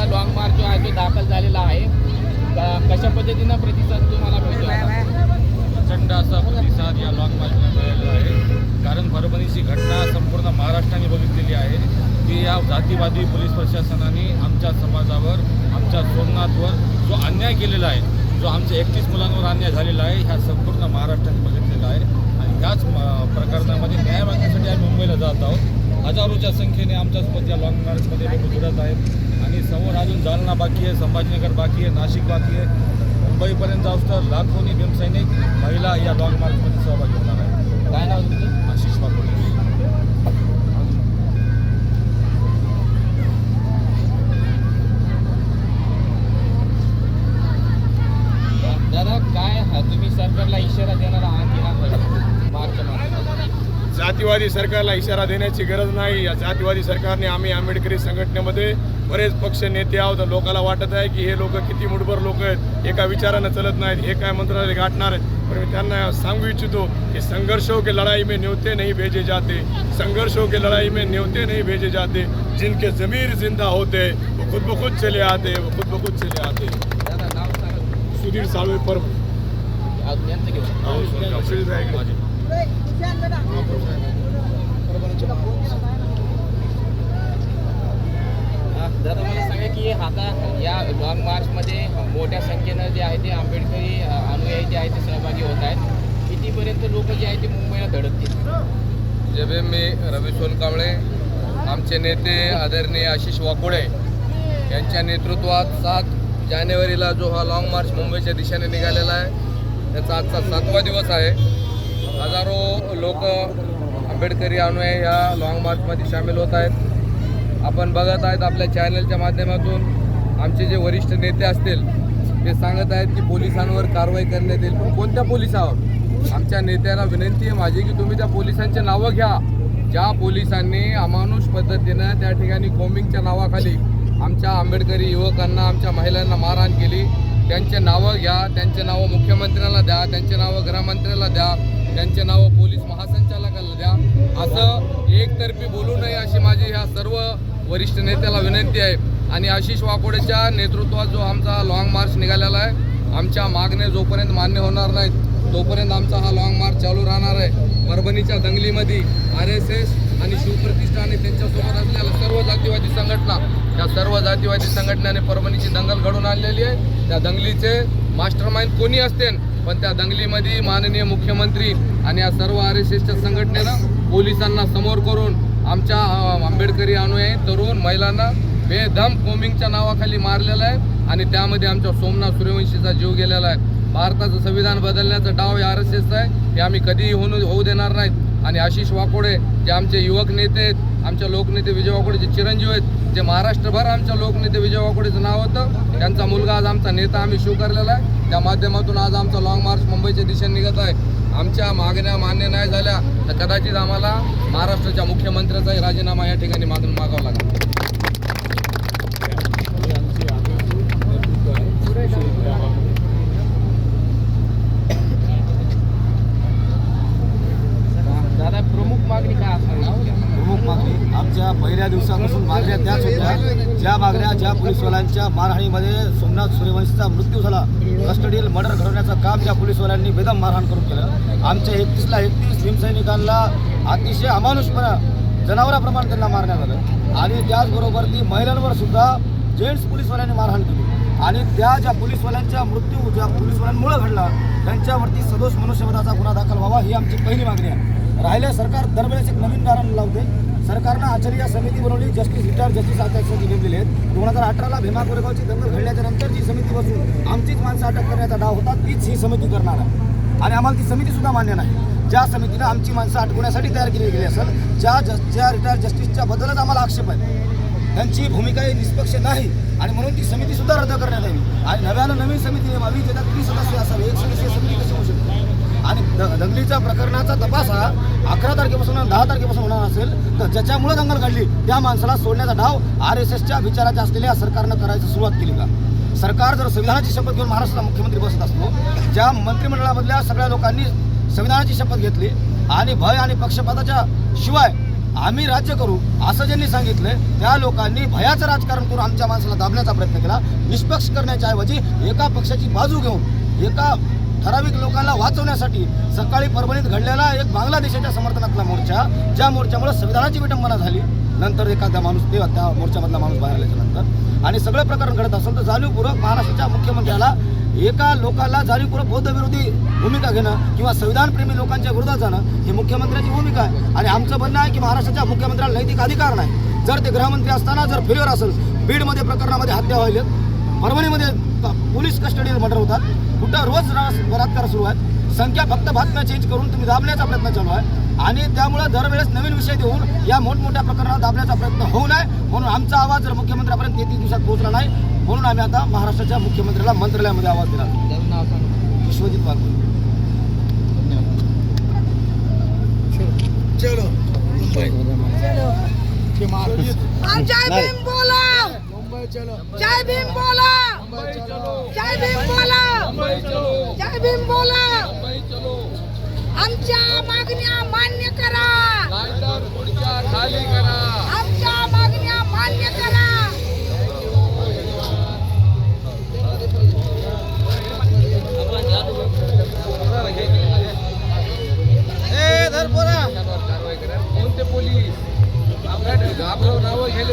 तुमचा long march जो आहे तो दाखल झालेला आहे. कशा पद्धतीनं प्रतिसाद तुम्हाला मिळतो? प्रचंड असा प्रतिसाद या लॉंग मार्चला मिळालेला आहे. कारण परभणीची घटना संपूर्ण महाराष्ट्राने बघितलेली आहे. की या जातीवादी पोलीस प्रशासनाने आमच्या समाजावर आमच्या सोमनाथवर जो अन्याय केलेला आहे जो आमच्या एकतीस मुलांवर अन्याय झालेला आहे ह्या संपूर्ण महाराष्ट्राने बघितलेला आहे. आणि ह्याच म- प्रकरणामध्ये न्याय मागण्यासाठी आम्ही मुंबईला जात आहोत. हजारोच्या संख्येने आमच्यासोबत या लॉंग मार्चमध्ये लोक जुडत आहेत. आणि समोर अजून जालना बाकी आहे संभाजीनगर बाकी आहे नाशिक बाकी आहे. मुंबईपर्यंत जाऊस तर लाखोनी भीमसैनिक महिला या लॉंग मार्चमध्ये सहभागी होणार आहे काय नाव तुमचं आशिष वाकोडे दादा काय हा तुम्ही सरकारला इशारा देणार आहात की नाही मार्च मध्ये जातीवादी सरकारला इशारा देण्याची गरज नाही. या जातीवादी सरकारने आम्ही आंबेडकरी संघटनेमध्ये बरेच पक्ष नेते आहोत. लोकांना वाटत आहे की हे लोक किती मुठभर लोक आहेत एका विचारानं चलत नाहीत हे काय मंत्रालय गाठणार आहेत. पण मी त्यांना सांगू इच्छितो की संघर्षों के लड़ाई में न्योते नहीं भेजे जाते. संघर्षों के लड़ाई में न्योते नहीं भेजे जाते. जिनके जमीर जिंदा होते वो खुद ब खुद चले आते वो खुद ब खुद चले आते. सुधीर साळवे परब अजून यांचं घेऊन माझे हा, दादा मला सांगा की आता या लॉंग मार्चमध्ये मोठ्या संख्येनं जे आहे ते आंबेडकरी अनुयायी जे आहे ते सहभागी होत आहेत कितीपर्यंत लोक जे आहे ते मुंबईला धडकतील जब मी रवी सोनकांबळे आमचे नेते आदरणीय आशिष वाकोडे यांच्या नेतृत्वात सात जानेवारीला जो हा लाँग मार्च मुंबईच्या दिशेने निघालेला आहे त्याचा आजचा सातवा दिवस आहे. हजारो लोक आंबेडकरी अनुयायी ह्या लॉंग मार्चमध्ये सामील होत आहेत. आपण बघत आहेत आपल्या चॅनलच्या माध्यमातून आमचे जे वरिष्ठ नेते असतील ते सांगत आहेत की पोलिसांवर कारवाई करण्यात येईल. पण कोणत्या पोलिसावर? आमच्या नेत्याला विनंती आहे माझी की तुम्ही त्या पोलिसांचे नावं घ्या. ज्या पोलिसांनी अमानुष पद्धतीनं त्या ठिकाणी कोमिंगच्या नावाखाली आमच्या आंबेडकरी युवकांना आमच्या महिलांना मारहाण केली. त्यांचे नावं घ्या त्यांचे नावं मुख्यमंत्र्याला द्या त्यांचे नावं गृहमंत्र्याला द्या. त्यांचे नावं पोलीस महासंचालकाला द्या. असं एकतर्फी बोलू नये अशी माझी ह्या सर्व वरिष्ठ नेत्याला विनंती आहे. आणि आशिष वाकोडेच्या नेतृत्वात जो आमचा लॉंग मार्च निघालेला आहे आमच्या मागण्या जोपर्यंत मान्य होणार नाहीत तोपर्यंत आमचा हा लॉंग मार्च चालू राहणार आहे. परभणीच्या दंगलीमध्ये आर एस एस आणि शिवप्रतिष्ठा आणि त्यांच्यासोबत असलेल्या सर्व जातीवादी संघटना या सर्व जातीवादी संघटनेने परभणीची दंगल घडून आणलेली आहे. त्या दंगलीचे मास्टर माइंड कोणी असते? पण त्या दंगलीमध्ये माननीय मुख्यमंत्री आणि या सर्व आर एस एसच्या संघटनेनं पोलिसांना समोर करून आमच्या आंबेडकरी अनुयायी तरुण महिलांना बेदम कोमिंगच्या नावाखाली मारलेलं आहे आणि त्यामध्ये आमच्या सोमनाथ सूर्यवंशीचा जीव गेलेला आहे. भारताचं संविधान बदलण्याचा डाव हे आर एस एसचा आहे. हे आम्ही कधीही होऊ होऊ देणार नाहीत. आणि आशिष वाकोडे जे आमचे युवक नेते आहेत आमच्या लोकनेते विजय वाकोडे जे चिरंजीव आहेत जे महाराष्ट्रभर आमच्या लोकनेते विजय वाकोडेचं नाव होतं त्यांचा मुलगा आज आमचा नेता आम्ही स्वीकारलेला आहे. त्या माध्यमातून आज आमचा लाँग मार्च मुंबईच्या दिशेने निघत आहे. आमच्या मागण्या मान्य नाही झाल्या तर कदाचित आम्हाला महाराष्ट्राच्या मुख्यमंत्र्याचाही राजीनामा या ठिकाणी मागून मागावा लागला दादा प्रमुख मागणी काय असणार आहे तुमची? प्रमुख मागणी आमच्या पहिल्या दिवसापासून मागण्या त्याच होत्या ज्या मागण्या ज्या पोलीसवाल्यांच्या मारहाणीमध्ये सोमनाथ सूर्यवंशीचा मृत्यू झाला. कस्टडील मर्डर घडवण्याचं काम ज्या पोलीसवाल्यांनी बेदम मारहाण करून केलं. आमच्या एकतीसला एकतीस भीमसैनिकांना अतिशय अमानुषपणा जनावराप्रमाणे त्यांना मारण्यात आलं. आणि त्याचबरोबर ती महिलांवर सुद्धा जेंट्स पोलीसवाल्यांनी मारहाण केली. आणि त्या ज्या पोलीसवाल्यांच्या मृत्यू ज्या पोलीसवाल्यांमुळे घडला त्यांच्यावरती सदोष मनुष्यवधाचा गुन्हा दाखल व्हावा ही आमची पहिली मागणी आहे. राहिले सरकार दरवेळेस एक नवीन कारण लावते. सरकारनं आचार्य समिती बनवली जस्टिस रिटायर जस्टिस अध्यक्ष नेमलेले आहेत. दोन हजार अठराला भीमा कोरेगावची दंगल घडल्याच्या नंतर जी समिती बसून आमचीच माणसं अटक करण्याचा डाव होता तीच ही समिती करणार आहे. आणि आम्हाला ती समिती सुद्धा मान्य नाही. ज्या समितीनं आमची माणसं अटकवण्यासाठी तयार केली गेली असेल ज्या जस ज्या रिटायर जस्टिसच्या बद्दलच आम्हाला आक्षेप आहे त्यांची भूमिका ही निष्पक्ष नाही. आणि म्हणून ती समिती सुद्धा रद्द करण्यात यावी आणि नव्यानं नवीन समिती नेमावी ज्याच्यात तीस सदस्य असावे एक सदस्य समिती कशी होऊ आणि द- दंगलीच्या प्रकरणाचा तपास हा अकरा तारखेपासून दहा तारखेपासून होणार असेल तर ज्याच्यामुळे दंगल घडली त्या माणसाला सोडण्याचा डाव आर एस एसच्या विचाराच्या असलेल्या सरकारनं करायची सुरुवात केली का? सरकार जर संविधानाची शपथ घेऊन महाराष्ट्राचा मुख्यमंत्री बसत असतो ज्या मंत्रिमंडळामधल्या सगळ्या लोकांनी संविधानाची शपथ घेतली आणि भय आणि पक्षपाताच्या शिवाय आम्ही राज्य करू असं ज्यांनी सांगितलं त्या लोकांनी भयाचं राजकारण करून आमच्या माणसाला दाबण्याचा प्रयत्न केला निष्पक्ष करण्याच्या ऐवजी एका पक्षाची बाजू घेऊन एका ठराविक लोकांना वाचवण्यासाठी सकाळी परभणीत घडलेला एक बांगलादेशाच्या समर्थनातला मोर्चा ज्या मोर्चामुळे संविधानाची विटंबना झाली. नंतर एखादा माणूस ते त्या मोर्चामधला माणूस बाहेर आल्याच्यानंतर. आणि सगळं प्रकरण घडत असेल तर जाणीवपूर्वक महाराष्ट्राच्या मुख्यमंत्र्याला एका लोकाला जाणीवपूर्वक बौद्धविरोधी भूमिका घेणं किंवा संविधानप्रेमी लोकांच्या विरोधात जाणं ही मुख्यमंत्र्याची भूमिका आहे. आणि आमचं म्हणणं आहे की महाराष्ट्राच्या मुख्यमंत्र्याला नैतिक अधिकार नाही. जर ते गृहमंत्री असताना जर फेल्युअर असेल बीडमध्ये प्रकरणामध्ये हत्या व्हायलेत परभणीमध्ये पोलीस कस्टडीवर मर्डर होतात कुठं रोज बलात्कार सुरू आहेत संख्या फक्त बातम्या चेंज करून तुम्ही दाबण्याचा प्रयत्न चालू आहे. आणि त्यामुळं दरवेळेस नवीन विषय देऊन या मोठमोठ्या प्रकरणात दाबण्याचा प्रयत्न होऊ नये. म्हणून आमचा आवाज जर मुख्यमंत्र्यापर्यंत तेहतीस दिवसात पोहोचला नाही म्हणून आम्ही आता महाराष्ट्राच्या मुख्यमंत्र्याला मंत्रालयामध्ये आवाज दिला विश्वजित वाघ. हम जय भीम बोला. जय भीम बोला. जय भीम बोला. जय भीम बोला। आमच्या मागण्या मान्य करा। खाली करा। आमच्या मागण्या मान्य करा। कारवाई करा कोणते पोलीस? आपल्या घाबरव नावं घ्यायला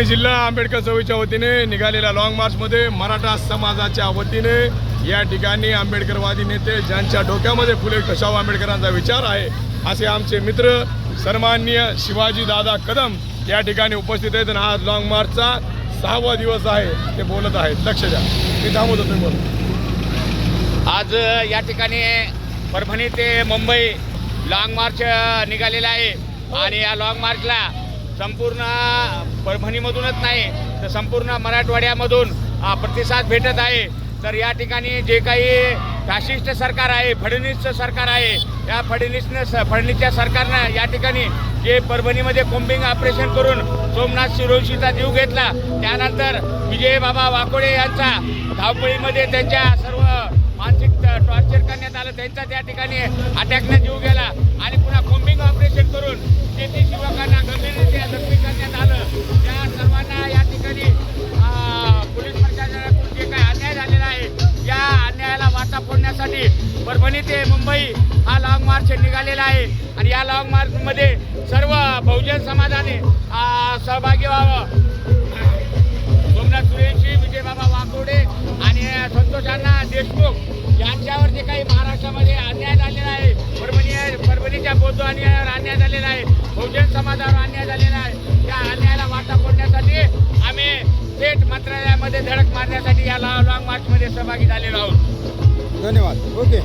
परभणी जिल्हा आंबेडकर चळवळीच्या वतीने निघालेल्या लॉंग मार्चमध्ये मराठा समाजाच्या वतीने या ठिकाणी आंबेडकरवादी नेते ज्यांच्या डोक्यामध्ये फुले कशाव आंबेडकरांचा विचार आहे असे आमचे मित्र सन्माननीय शिवाजी दादा कदम या ठिकाणी उपस्थित आहेत. आणि आज लॉंग मार्चचा सहावा दिवस आहे ते बोलत आहेत. लक्ष द्या. मी थांबवतो तुम्ही बोला. आज या ठिकाणी परभणी ते मुंबई लॉंग मार्च निघालेला आहे. आणि या लॉंग मार्चला संपूर्ण परभणीमधूनच नाही तर संपूर्ण मराठवाड्यामधून प्रतिसाद भेटत आहे. तर या ठिकाणी जे काही फॅशिस्ट सरकार आहे फडणवीसचं सरकार आहे या फडणवीसनं स फडणवीसच्या सरकारनं या ठिकाणी जे परभणीमध्ये कोम्बिंग ऑपरेशन करून सोमनाथ शिरोशीचा जीव घेतला त्यानंतर विजय बाबा वाकोडे यांचा धावपळीमध्ये त्यांच्या सर्व मानसिक टॉर्चर करण्यात आलं. त्यांचा त्या ठिकाणी अटॅकने जीव गेला. आणि पुन्हा कोम्बिंग ऑपरेशन करून शेती युवकांना गंभीररित्या जखमी करण्यात आलं. त्या सर्वांना या ठिकाणी पोलीस प्रशासनाकडून जे काही अन्याय झालेला आहे या अन्यायाला वाचा फोडण्यासाठी परभणी ते मुंबई हा लॉंग मार्च निघालेला आहे. आणि या लॉंग मार्चमध्ये सर्व बहुजन समाजाने सहभागी व्हावं. सोमनाथ सुरेशी विजयबाबा वाकोडे आणि संतोष अण्णा देशमुख यांच्यावर जे काही महाराष्ट्रामध्ये अन्याय झालेला आहे. परभणी परभणीच्या बौद्ध अन्यायावर अन्याय झालेला आहे. बहुजन समाजावर अन्याय झालेला आहे. त्या अन्यायाला वाटा फोडण्यासाठी आम्ही थेट मंत्रालयामध्ये धडक मारण्यासाठी या लॉंग मार्चमध्ये सहभागी झालेलो आहोत. धन्यवाद. ओके.